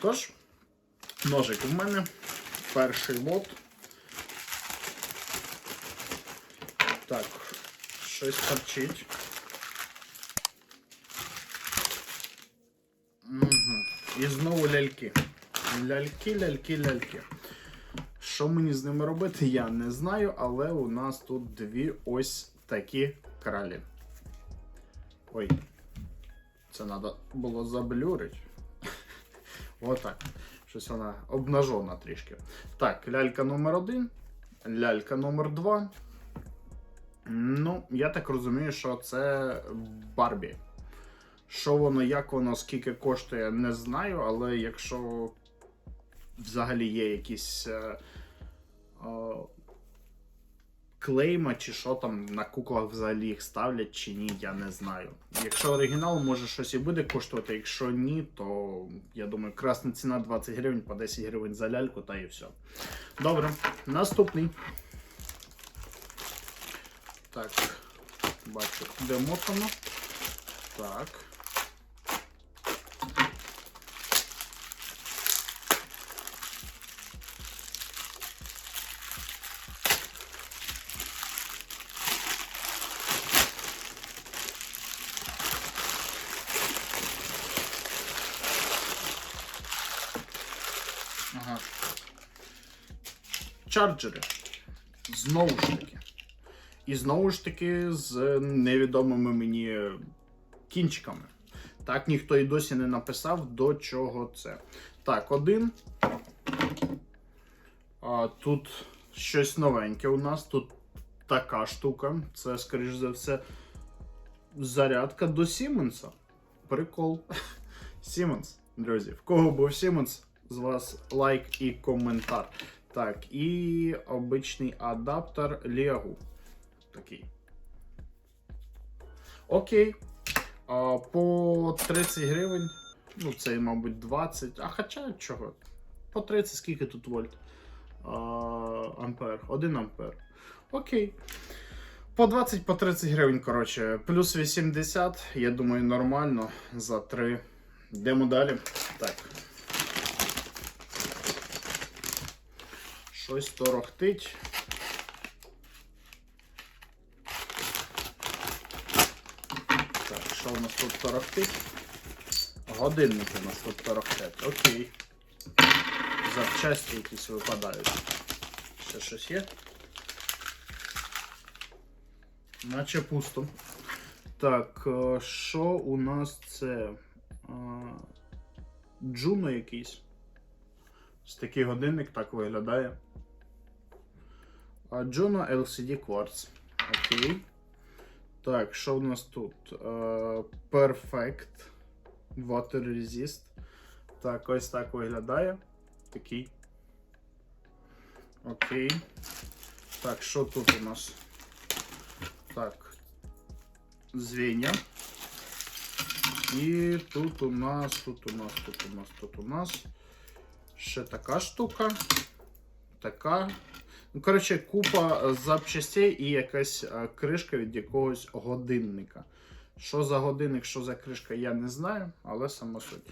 Тож, ножик в мене. Перший лот. Так, щось торчить. Угу. І знову ляльки. Ляльки, ляльки, ляльки. Що мені з ними робити, я не знаю, але у нас тут дві ось такі кралі. Ой, це треба було заблюрити. Отак. Щось вона обнажена трішки. Так, лялька номер один, лялька номер два. Ну, я так розумію, що це Барбі. Що воно, як воно, скільки коштує, не знаю, але якщо взагалі є якісь е, е, клейма чи що там на куклах взагалі їх ставлять чи ні, я не знаю. Якщо оригінал, може щось і буде коштувати, якщо ні, то я думаю, красна ціна 20 гривень по 10 гривень за ляльку, та і все. Добре, наступний. Так, бачу, де мотано. Так. Чарджери. Знову ж таки. І знову ж таки з невідомими мені кінчиками. Так, ніхто і досі не написав, до чого це. Так, один. А, тут щось новеньке у нас. Тут така штука. Це, скоріш за все, зарядка до Сіменса. Прикол. Сіменс, друзі. В кого був Сіменс, з вас лайк і коментар. Так, і обичний адаптер Лего. Такий. Окей. А, по 30 гривень. Ну, це, мабуть, 20. А хоча чого? По 30, скільки тут вольт? А, ампер. 1 ампер. Окей. По 20 по 30 гривень, коротше, плюс 80, я думаю, нормально за 3. Йдемо далі. Так. Щось торохтить. Так, що у нас тут торохтить? Годинники у нас тут торохтять. Окей. Запчасті якісь випадають. Ще щось є? Наче пусто. Так, е, що у нас це? Е, Джуно якийсь. Ось такий годинник так виглядає. А Juno LCD Quartz. Окей. Так, що в нас тут? Е, Perfect Water Resist. Так, ось так виглядає. Такий. Окей. Так, що тут у нас? Так. Звіння. І тут у нас, тут у нас, тут у нас, тут у нас. Ще така штука. Така. Ну, коротше, купа запчастей і якась е, кришка від якогось годинника. Що за годинник, що за кришка, я не знаю, але сама суть.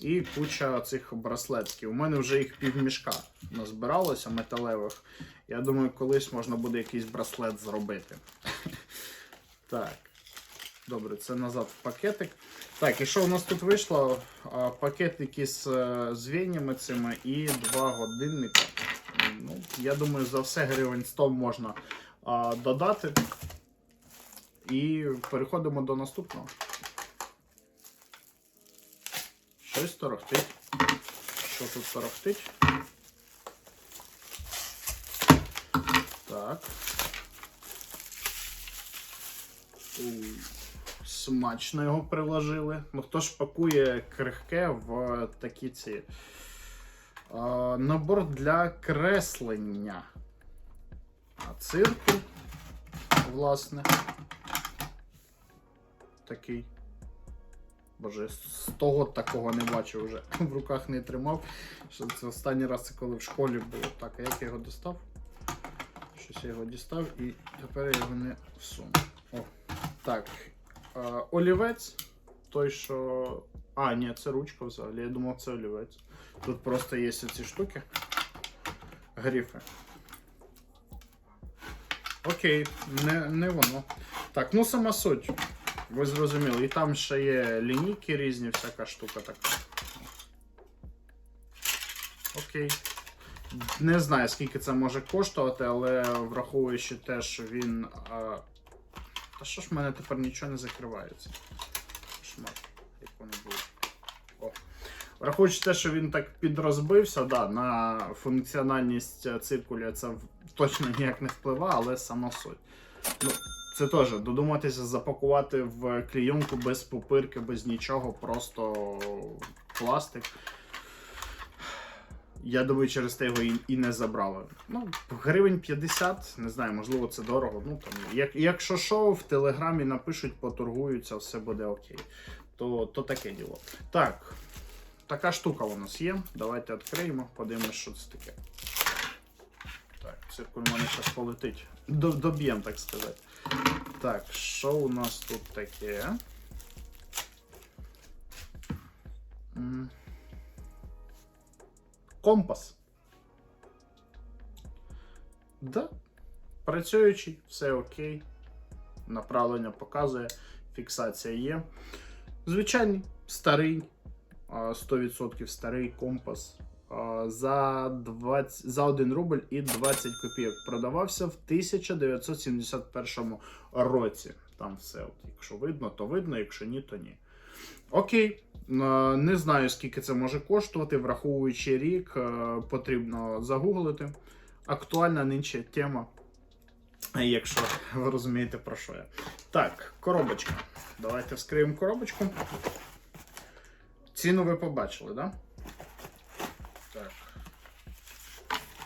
І куча цих браслетків. У мене вже їх півмішка назбиралося металевих. Я думаю, колись можна буде якийсь браслет зробити. Так. Добре, це назад в пакетик. Так, і що у нас тут вийшло? Пакетики з е, звіннями цими і два годинника. Ну, я думаю, за все гривень 100 можна а, додати. І переходимо до наступного. Щось торохтить. Що тут торохтить? Так. Смачно його приложили. Ну хто ж пакує крихке в такі ці. А, набор для креслення. Цирку, власне. Такий. Боже, з того такого не бачив вже. В руках не тримав. Що це останній раз це коли в школі було. Так, а як я його достав? Щось я його дістав і тепер я його не всуну. О, так. А, олівець. Той, що А, ні, це ручка взагалі. Я думав, це олівець. Тут просто є ці штуки. Грифи. Окей, не, не воно. Так, ну сама суть. Ви зрозуміли. І там ще є лінійки різні, всяка штука така. Окей. Не знаю, скільки це може коштувати, але враховуючи те, що він. А... Та що ж в мене тепер нічого не закривається? Кошмар, як воно було. О. Враховуючи те, що він так підрозбився, да, на функціональність циркуля це точно ніяк не впливає, але сама суть. Ну, це теж додуматися запакувати в клійонку без пупирки, без нічого, просто пластик. Я думаю, через те його і, і не забрали. Ну, гривень 50, не знаю, можливо, це дорого. Ну, там, як, якщо що, в телеграмі напишуть, поторгуються, все буде окей. То, то таке діло. Так, така штука у нас є. Давайте відкриємо, подивимось, що це таке. Так, циркуль мене зараз полетить. До- Доб'єм, так сказати. Так, що у нас тут таке? Компас. Да. Працюючий, все окей. Направлення показує, фіксація є. Звичайний, старий, 100% старий компас. За 20, за 1 рубль і 20 копійок продавався в 1971 році. Там все, от, якщо видно, то видно, якщо ні, то ні. Окей, не знаю, скільки це може коштувати, враховуючи рік, е, потрібно загуглити. Актуальна нинче тема, якщо ви розумієте про що я. Так, коробочка. Давайте вскриємо коробочку. Ціну ви побачили? Да? Так.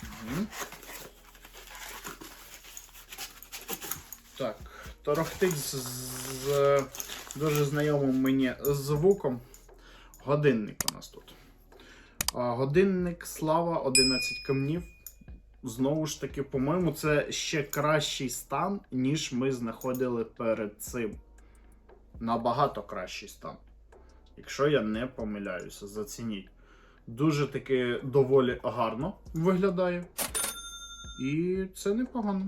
Мгм. Так, торохтить з, з дуже знайомим мені звуком. Годинник у нас тут. Годинник Слава 11 камнів. Знову ж таки, по-моєму, це ще кращий стан, ніж ми знаходили перед цим. Набагато кращий стан. Якщо я не помиляюся, зацініть. Дуже таки доволі гарно виглядає. І це непогано.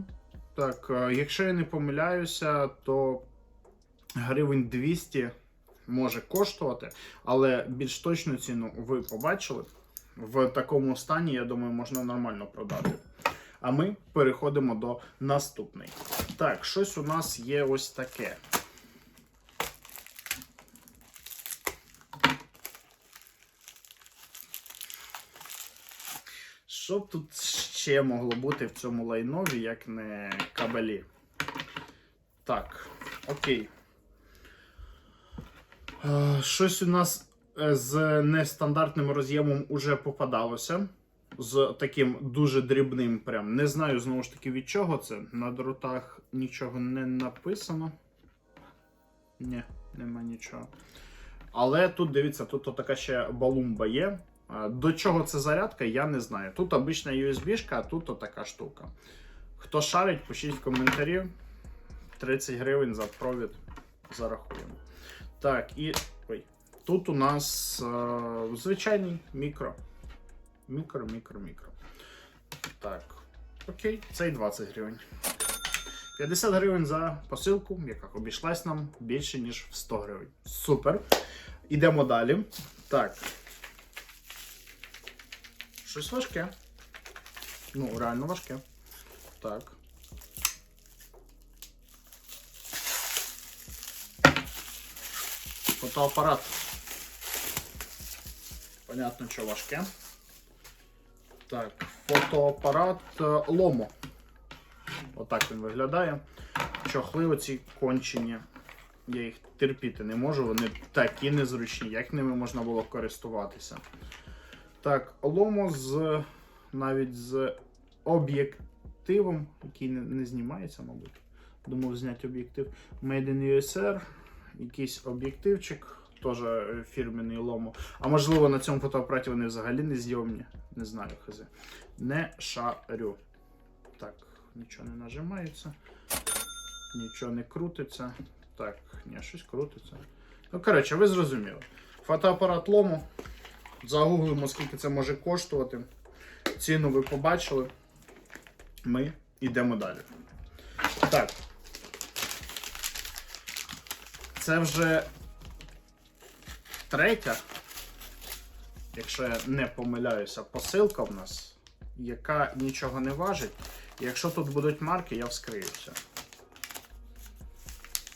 Так, е, якщо я не помиляюся, то гривень 200 може коштувати, але більш точну ціну ви побачили. В такому стані, я думаю, можна нормально продати. А ми переходимо до наступної. Так, щось у нас є ось таке. Що тут ще могло бути в цьому лайнові, як не кабелі? Так, окей. Е, Щось у нас е, з нестандартним роз'ємом уже попадалося. З таким дуже дрібним. Прям. Не знаю знову ж таки від чого це. На дротах нічого не написано. Ні, нема нічого. Але тут дивіться, тут така ще балумба є. Е, До чого це зарядка, я не знаю. Тут обична USB-шка, а тут така штука. Хто шарить, пишіть в коментарі. 30 гривень за провід зарахуємо. Так, і. Ой. Тут у нас е, звичайний мікро. Мікро, мікро, мікро. Так. Окей, цей 20 гривень. 50 гривень за посилку, яка обійшлась нам більше, ніж в 100 гривень. Супер. Ідемо далі. Так. Щось важке. Ну, реально важке. Так. Фотоапарат. Понятно, що важке. Так, фотоапарат е, Ломо. Отак він виглядає. Чохли оці кончені. Я їх терпіти не можу, вони такі незручні, як ними можна було користуватися. Так, Ломо з навіть з об'єктивом, який не, не знімається, мабуть. Думав зняти об'єктив. Made in USR. Якийсь об'єктивчик, теж е, фірменний Ломо. А можливо, на цьому фотоапараті вони взагалі не зйомні. Не знаю, хз. Не шарю. Так, нічого не нажимається. Нічого не крутиться. Так, ні, щось крутиться. Ну, коротше, ви зрозуміли. Фотоапарат лому. Загуглимо, скільки це може коштувати. Ціну ви побачили. Ми йдемо далі. Так. Це вже третя, якщо я не помиляюся, посилка в нас, яка нічого не важить. Якщо тут будуть марки, я вскриюся.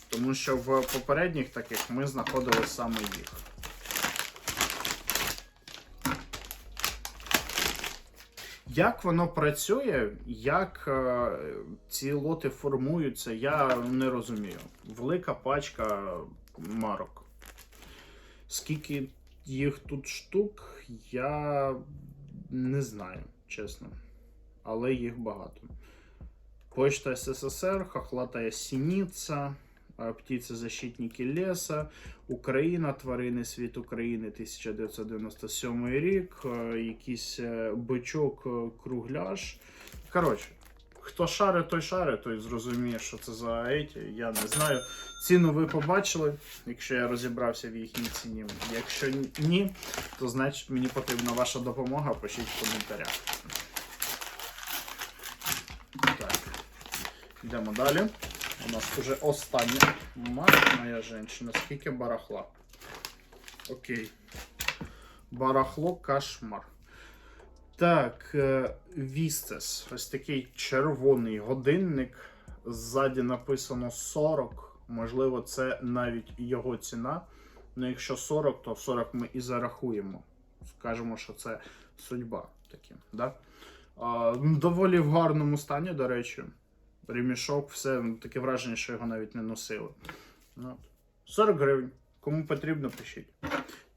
Тому що в попередніх таких ми знаходили саме їх. Як воно працює, як е, ці лоти формуються, я не розумію. Велика пачка марок. Скільки їх тут штук, я не знаю, чесно. Але їх багато. Почта СССР, Хохлатая Синиця, е, Птицезащитники леса, Україна, Тварини світ України 1997 рік, е, якийсь е, бичок е, кругляш. Коротше, хто шарить, той шарить, той зрозуміє, що це за еті. Я не знаю. Ціну ви побачили, якщо я розібрався в їхній ціні. Якщо ні, то значить мені потрібна ваша допомога. Пишіть в коментарях. Так. Йдемо далі. У нас вже остання. Мать моя жінка, скільки барахла. Окей. Барахло кошмар. Так, е, Вістес. Ось такий червоний годинник. Ззаді написано 40. Можливо, це навіть його ціна. Ну, якщо 40, то 40 ми і зарахуємо. Скажемо, що це судьба таки. Да? Доволі в гарному стані, до речі. Ремішок, все ну, таке враження, що його навіть не носили. Ну, 40 гривень. Кому потрібно, пишіть.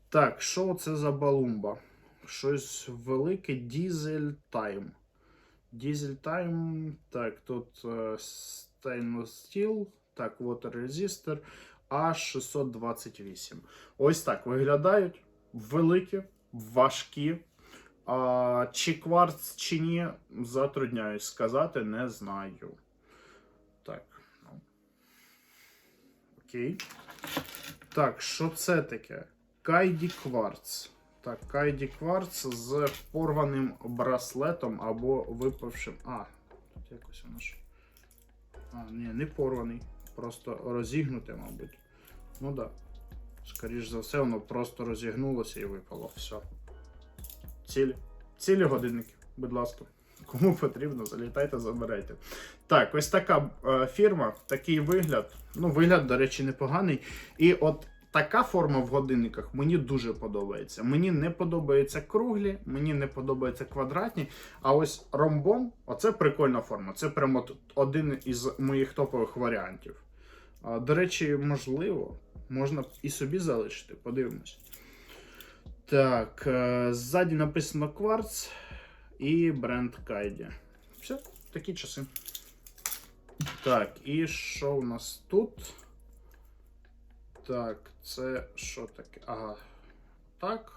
Так, що це за балумба? Щось велике Diesel Time. Diesel Time. Так, тут е, Stainless Steel. Так, Water Resistor А628. Ось так виглядають. Великі, важкі. А, чи кварц, чи ні, затрудняюсь сказати, не знаю. Так. ну. Окей. Так, що це таке? Кайді кварц. Так, Кайді кварц з порваним браслетом або випавшим. А, тут якось воно ж. А, ні, не порваний. Просто розігнуте, мабуть. Ну так. Да. Скоріш за все, воно просто розігнулося і випало. Все. Цілі. Цілі годинники, будь ласка. Кому потрібно, залітайте, забирайте. Так, ось така е, фірма, такий вигляд. Ну, вигляд, до речі, непоганий. І от така форма в годинниках мені дуже подобається. Мені не подобаються круглі, мені не подобаються квадратні. А ось ромбом оце прикольна форма. Це прямо один із моїх топових варіантів. А, до речі, можливо, можна і собі залишити. Подивимось. Так, е, ззаді написано кварц і бренд Кайді. Все, такі часи. Так, і що у нас тут? Так, це що таке? Ага. Так.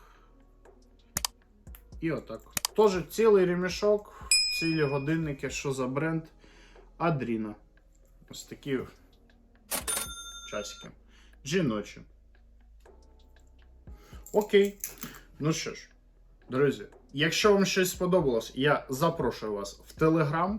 І отак. Тоже цілий ремішок, цілі годинники, що за бренд? Адріна. Ось такі часики. Жіночі. Окей. Ну що ж, друзі, якщо вам щось сподобалось, я запрошую вас в Телеграм.